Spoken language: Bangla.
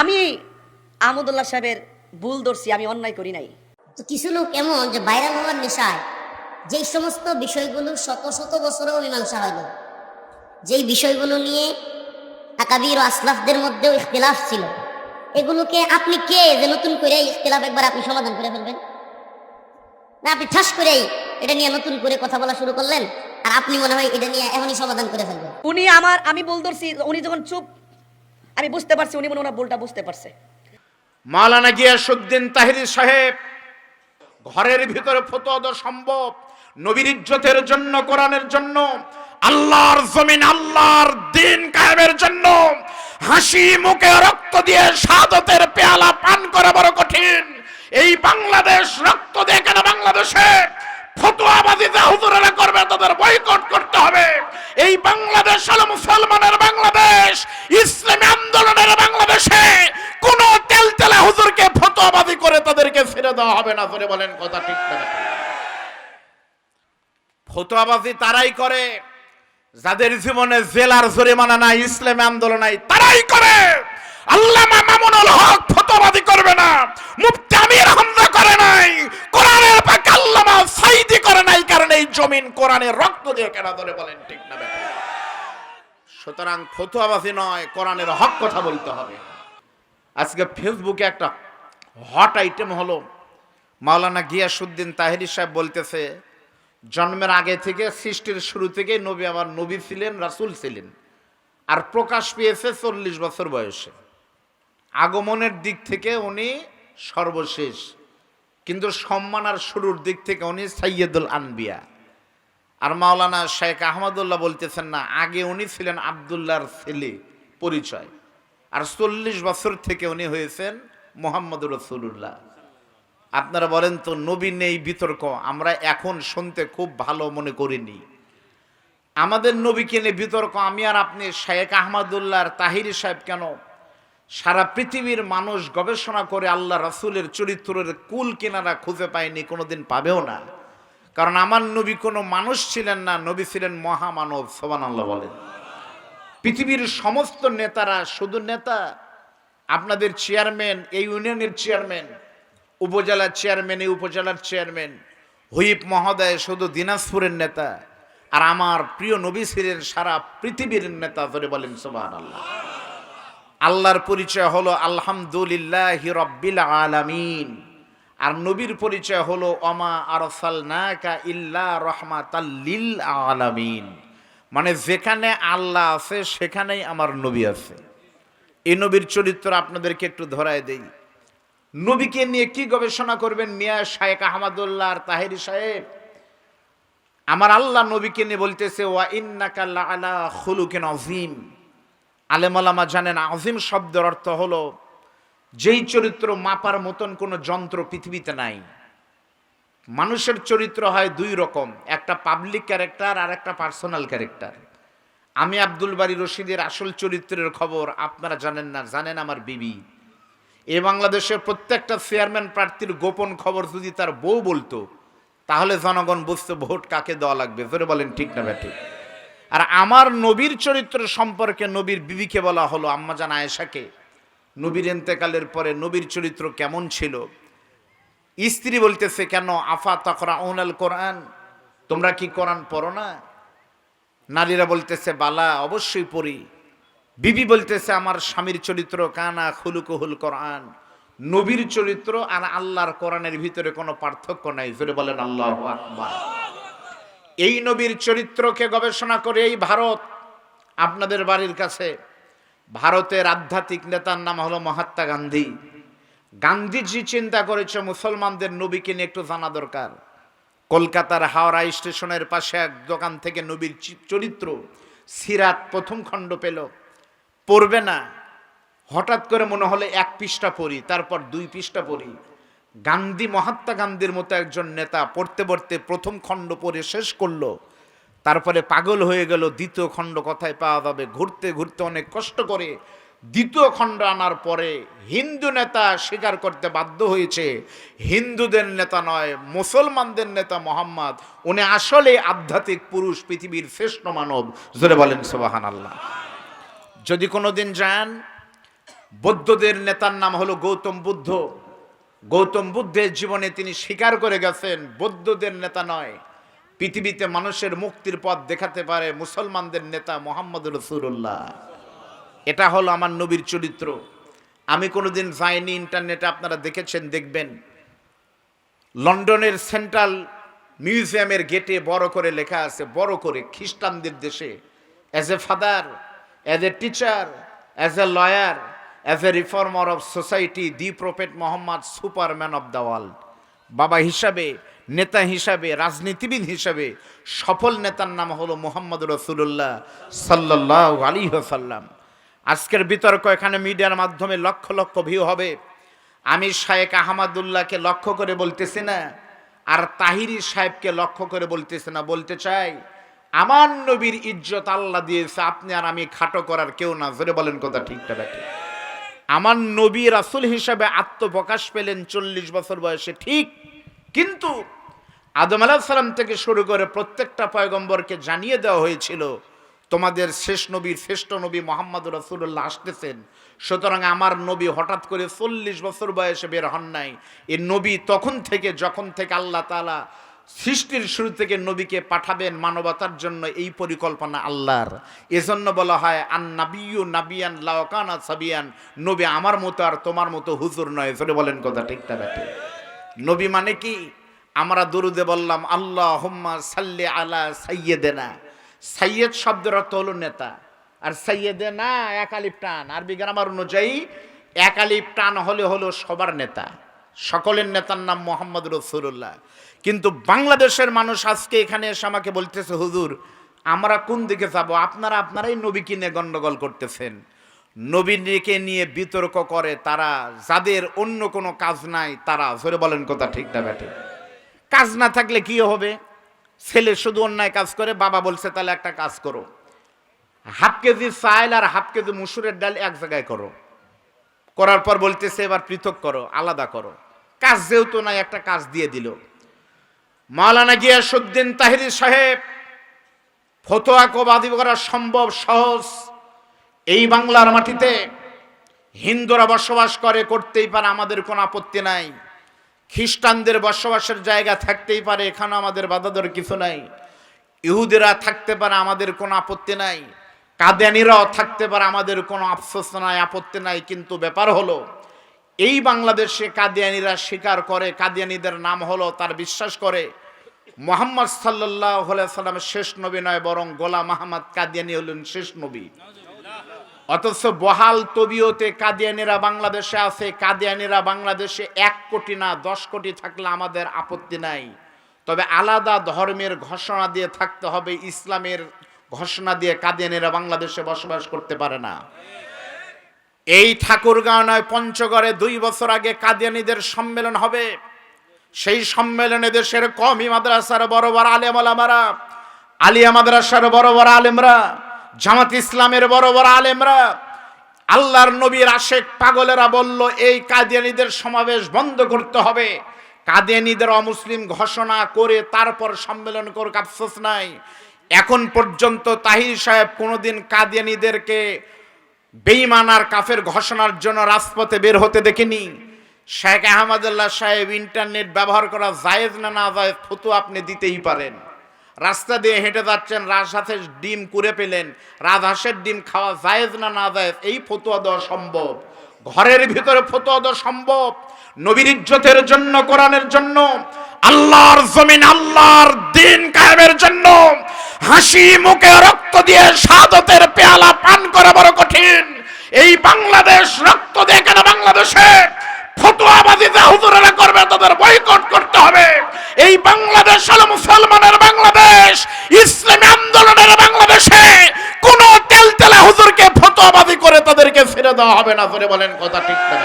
আমি আহমদুল্লাহ সাহেবের ভুল ধরছি আমি অন্যায় করি নাই। তো কিছু লোক এমন যে ভাইরাল হওয়ার নেশায় যেই সমস্ত বিষয়গুলো শত শত বছরেও মীমাংসা হয়নি যেই বিষয়গুলো নিয়ে আকাবির ও আসলাফদের মধ্যেও ইখতিলাফ ছিল এগুলোকে আপনি কে যে নতুন করে ইখতিলাফ একবার আপনি সমাধান করে ফেলবেন? না আপনি ঠাস করেই এটা নিয়ে নতুন করে কথা বলা শুরু করলেন আর আপনি মনে হয় এটা নিয়ে এখনই সমাধান করে ফেলবেন। উনি আমার আমি ধরছি উনি যখন চুপ আমি বুঝতে পারছি, উনি মনে ওনার ভুলটা বুঝতে পারছে। মাওলানা গিয়াসুদ্দিন তাহিরি সাহেব, ঘরের ভিতরে ফতোয়া সম্ভব, নবীর ইজ্জতের জন্য, কোরআনের জন্য, আল্লাহর জমিন, আল্লাহর দিন কায়েমের জন্য, হাসি মুখে রক্ত দিয়ে শাহাদতের পেয়ালা পান করা বড় কঠিন। এই বাংলাদেশ রক্ত দিয়ে কেন বাংলাদেশে ফতোয়াবাজি যা হুজুরেরা করবে, তাদের বয়কট করতে হবে। এই বাংলাদেশ হলো মুসলমানের বাংলাদেশ, ইসলামী দেওয়া হবে না করে বলেন কথা ঠিক না। ফতোয়াবাজি তারাই করে। যাদের জীবনে জেলার জরিমানা নাই, ইসলামী আন্দোলন নাই, তারাই করে। আল্লামা মামুনুল হক ফতোয়াবাজি করবে না। মুফতি আমির হামজা করে নাই। কোরআনের পাক আল্লামা সাইদি করে নাই কারণ এই জমিন কোরআনের রক্ত দিয়ে কেনা ধরে বলেন ঠিক না সুতরাং ফতোয়াবাজি নয়, কোরআনের হক কথা বলতে হবে। আজকে ফেসবুকে একটা হট আইটেম হলো মাওলানা গিয়াসুদ্দিন তাহেরি সাহেব বলতেছে, জন্মের আগে থেকে, সৃষ্টির শুরু থেকে নবী আমার নবী ছিলেন, রাসূল ছিলেন। আর প্রকাশ পেয়েছে চল্লিশ বছর বয়সে। আগমনের দিক থেকে উনি সর্বশেষ। কিন্তু সম্মান আর শুরুর দিক থেকে উনি সাইয়দুল আনবিয়া। আর মাওলানা শেখ আহমদুল্লাহ বলতেছেন, না, আগে উনি ছিলেন আবদুল্লাহর ছেলে, পরিচয়। আর চল্লিশ বছর থেকে উনি হয়েছেন মোহাম্মদ রসুল্লাহ আপনারা বলেন তো, নবী নেই, বিতর্ক। আমরা এখন শুনতে খুব ভালো মনে করিনি। আমাদের নবীকে নিয়ে বিতর্ক, আমি আর আপনি, শেখ আহমদুল্লাহর তাহিরি সাহেব কেন? সারা পৃথিবীর মানুষ গবেষণা করে আল্লাহ রাসূলের চরিত্রের কুল কিনারা খুঁজে পায়নি, কোনোদিন পাবেও না। কারণ আমার নবী কোনো মানুষ ছিলেন না, নবী ছিলেন মহামানব সোবান আল্লাহ বলেন। পৃথিবীর সমস্ত নেতারা শুধু নেতা, আপনাদের চেয়ারম্যান, এই ইউনিয়নের চেয়ারম্যান উপজেলার চেয়ারম্যান, এই উপজেলার চেয়ারম্যান হুইপ মহোদয় শুধু দিনাজপুরের নেতা আর আমার প্রিয় নবী ছিলেন সারা পৃথিবীর নেতা, ধরে বলেন সোবান আল্লাহ আল্লাহর পরিচয় হলো আলহামদুলিল্লাহ রব্বিল আলামিন। আর নবীর পরিচয় হলো অমা আরসালনাকা ইল্লা রহমাতাল্লিল আলামিন। মানে যেখানে আল্লাহ আছে, সেখানেই আমার নবী আছে। এই নবীর চরিত্র আপনাদেরকে একটু ধরায় দেই। নবীকে নিয়ে কি গবেষণা করবেন? মিয়া শায়েক আহমদুল্লাহ আর তাহেরি সাহেব। আমার আল্লাহ নবীকে নিয়ে বলতেছে, ওয়া ইন্নাকা আলা খুলুকিন আজিম আলেমালামা জানেন আজিম শব্দের অর্থ হলো, যেই চরিত্র মাপার মতন কোনো যন্ত্র পৃথিবীতে নাই। মানুষের চরিত্র হয় দুই রকম, একটা পাবলিক ক্যারেক্টার আর একটা পার্সোনাল ক্যারেক্টার। আমি আব্দুল বাড়ি রশিদের আসল চরিত্রের খবর আপনারা জানেন না, জানেন আমার বিবি। এ বাংলাদেশের প্রত্যেকটা চেয়ারম্যান প্রার্থীর গোপন খবর যদি তার বউ বলতো, তাহলে জনগণ বুঝতে ভোট কাকে দেওয়া লাগবে। জোরে বলেন, ঠিক না ব্যাঠিক আর আমার নবীর চরিত্র সম্পর্কে নবীর বিবিকে বলা হলো আম্মাজান আয়েশাকে, নবীর এন্তেকালের পরে নবীর চরিত্র কেমন ছিল? স্ত্রী বলতেছে, কেন? আফা তখরা ওনাল কোরআন তোমরা কি কোরআন পড়ো না? নারীরা বলতেছে, বালা, অবশ্যই পড়ি। বিবি বলতেছে, আমার স্বামীর চরিত্র কানা খুলুকুহুল কোরআন। নবীর চরিত্র আর আল্লাহর কোরআনের ভিতরে কোনো পার্থক্য নাই। জোরে বলেন, আল্লাহ এই নবীর চরিত্রকে গবেষণা করে এই ভারত, আপনাদের বাড়ির কাছে, ভারতের আধ্যাত্মিক নেতার নাম হলো মহাত্মা গান্ধী। গান্ধীজি চিন্তা করেছে, মুসলমানদের নবীকে নিয়ে একটু জানা দরকার। কলকাতার হাওড়া স্টেশনের পাশে এক দোকান থেকে নবীর চরিত্র সিরাত প্রথম খণ্ড পেল। পড়বে না। হঠাৎ করে মনে হলে এক পৃষ্ঠা পড়ি, তারপর দুই পৃষ্ঠা পড়ি। গান্ধী, মহাত্মা গান্ধীর মতো একজন নেতা পড়তে পড়তে প্রথম খণ্ড পড়ে শেষ করল। তারপরে পাগল হয়ে গেল, দ্বিতীয় খণ্ড কথায় পাওয়া যাবে। ঘুরতে ঘুরতে অনেক কষ্ট করে দ্বিতীয় খণ্ড আনার পরে হিন্দু নেতা স্বীকার করতে বাধ্য হয়েছে। হিন্দুদের নেতা নয়, মুসলমানদের নেতা মোহাম্মদ। উনি আসলে আধ্যাত্মিক পুরুষ, পৃথিবীর শ্রেষ্ঠ মানব। জোরে বলেন সোবাহান আল্লাহ যদি কোনো দিন যান, বৌদ্ধদের নেতার নাম হলো গৌতম বুদ্ধ। গৌতম বুদ্ধের জীবনে তিনি স্বীকার করে গেছেন, বৌদ্ধদের নেতা নয়, পৃথিবীতে মানুষের মুক্তির পথ দেখাতে পারে মুসলমানদের নেতা মোহাম্মদ রসুল্লাহ এটা হলো আমার নবীর চরিত্র। আমি কোনোদিন যাইনি ইন্টারনেটে, আপনারা দেখেছেন, দেখবেন। লন্ডনের সেন্ট্রাল মিউজিয়ামের গেটে বড় করে লেখা আছে, বড় করে খ্রিস্টানদের দেশে as a father as a teacher as a lawyer as a reformer of society the prophet Muhammad superman of the world বাবা হিসাবে, নেতা হিসাবে, রাজনীতিবিদ হিসাবে, সফল নেতার নাম হলো মোহাম্মদ রসুল্লাহ সাল্লাহ আলী সাল্লাম আজকের বিতর্ক এখানে মিডিয়ার মাধ্যমে লক্ষ লক্ষ ভিউ হবে। আমি শায়েক আহমদুল্লাহকে লক্ষ্য করে বলতেছি না, আর তাহিরি সাহেবকে লক্ষ্য করে বলতেছে না। বলতে চাই আমার নবীর ইজ্জত আল্লাহ দিয়েছে, আপনি আর আমি খাটো করার কেউ না। জোরে বলেন কথা ঠিকটা ব্যাটে। আমার নবী রাসুল হিসাবে আত্মপ্রকাশ পেলেন চল্লিশ বছর বয়সে, ঠিক। কিন্তু আদম আলাহ সালাম থেকে শুরু করে প্রত্যেকটা পয়গম্বরকে জানিয়ে দেওয়া হয়েছিল, তোমাদের শেষ নবীর শ্রেষ্ঠ নবী মোহাম্মদ রসুল্লাহ আসতেছেন। সুতরাং আমার নবী হঠাৎ করে চল্লিশ বছর বয়সে বের হন নাই। এ নবী তখন থেকে, যখন থেকে আল্লাহ তালা সৃষ্টির শুরু থেকে নবীকে পাঠাবেন মানবতার জন্য এই পরিকল্পনা আল্লাহর। এজন্য বলা হয়, আন নাবিউ নাবিয়ান লাওকানা সাবিয়ান। নবী আমার মতো আর তোমার মতো হুজুর নয়। ধরে বলেন কথা ঠিকটা ব্যাটে। নবী মানে কি? আমরা দরুদে বললাম আল্লাহ হুম্মা সাল্লি আলা সাইয়েদেনা সাইয়েদ শব্দের অর্থ হলো নেতা। আর সাইয়েদে না একালিপ টান। আরবি গ্রামার অনুযায়ী এক একালিপ টান হলে হলো সবার নেতা। সকলের নেতার নাম মোহাম্মদ রসুল্লাহ কিন্তু বাংলাদেশের মানুষ আজকে এখানে এসে আমাকে বলতেছে, হুজুর, আমরা কোন দিকে যাব? আপনারা আপনারাই নবীকে নিয়ে গণ্ডগোল করতেছেন। নবীকে নিয়ে বিতর্ক করে তারা, যাদের অন্য কোনো কাজ নাই তারা। জোরে বলেন কথা ঠিক না ব্যাটে। কাজ না থাকলে কি হবে? ছেলে শুধু অন্যায় কাজ করে, বাবা বলছে, তাহলে একটা কাজ করো। হাফ কেজি চাইল আর হাফ কেজি মুসুরের ডাল এক জায়গায় করো। করার পর বলতেছে, এবার পৃথক করো, আলাদা করো। কাজ যেহেতু নাই, একটা কাজ দিয়ে দিল। মালানা মাওলানা গিয়াসুদ্দিন তাহিরি সাহেব, ফতোয়া কবাদি করা সম্ভব সহজ। এই বাংলার মাটিতে হিন্দুরা বসবাস করে, করতেই পারে, আমাদের কোনো আপত্তি নাই। খ্রিস্টানদের বসবাসের জায়গা থাকতেই পারে, এখানে আমাদের বাধাদর কিছু নাই। ইহুদিরা থাকতে পারে, আমাদের কোনো আপত্তি নাই। কাদিয়ানিরাও থাকতে পারে, আমাদের কোনো আফসোস নাই, আপত্তি নাই। কিন্তু ব্যাপার হলো এই বাংলাদেশে কাদিয়ানিরা স্বীকার করে, কাদিয়ানিদের নাম হলো, তার বিশ্বাস করে। মোহাম্মদ সাল্লাহ সাল্লামের শেষ নবী নয়, বরং গোলাম মাহমদ কাদিয়ানি হলেন শেষ নবী। অথচ বহাল তবিয়তে কাদিয়ানিরা বাংলাদেশে আছে, কাদিয়ানিরা বাংলাদেশে এক কোটি না দশ কোটি থাকলে আমাদের আপত্তি নাই। তবে আলাদা ধর্মের ঘোষণা দিয়ে থাকতে হবে, ইসলামের ঘোষণা দিয়ে কাদিয়ানিরা বাংলাদেশে বসবাস করতে পারে না। এই ঠাকুরগাঁও নয়, পঞ্চগড়ে দুই বছর আগে কাদিয়ানিদের সম্মেলন হবে। সেই সম্মেলনে দেশের কমি মাদ্রাসার বড় বড় আলেম আলামারা আলিয়া মাদ্রাসার বড় বড় আলেমরা, জামাত ইসলামের বড় বড় আলেমরা, আল্লাহর নবীর আশেক পাগলেরা বলল, এই কাদিয়ানিদের সমাবেশ বন্ধ করতে হবে। কাদিয়ানিদের অমুসলিম ঘোষণা করে তারপর সম্মেলন করুক, আফসোস নাই। এখন পর্যন্ত তাহির সাহেব কোনোদিন কাদিয়ানিদেরকে বেইমানার কাফের ঘোষণার জন্য রাজপথে বের হতে দেখিনি। শেখ আহমদুল্লাহ সাহেব ইন্টারনেট ব্যবহার করা জায়েজ না না জায়েজ ফটো আপনি দিতেই পারেন। রাস্তা দিয়ে হেঁটে যাচ্ছেন, রাজহাঁসের ডিম কুড়ে পেলেন, রাজহাঁসের ডিম খাওয়া জায়েজ না না জায়েজ, এই ফতুয়া দেওয়া সম্ভব। ঘরের ভিতরে ফতুয়া দেওয়া সম্ভব। নবীর ইজ্জতের জন্য, কোরআনের জন্য আল্লাহর জমিন, আল্লাহর দিন কায়েমের জন্য হাসি, মুখে রক্ত দিয়ে সাদতের পেয়ালা পান করা বড় কঠিন। এই বাংলাদেশ রক্ত দিয়ে কেন বাংলাদেশে? ফতোয়াবাজি হুজুরেরা করবে, তাদের বয়কট করতে হবে। এই বাংলাদেশ হলো মুসলমানের বাংলাদেশ, ইসলামী আন্দোলনের বাংলাদেশে। কোন তেল তেলা হুজুরকে ফতোয়াবাজি করে তাদেরকে ফিরে দেওয়া হবে না করে বলেন কথা ঠিক না।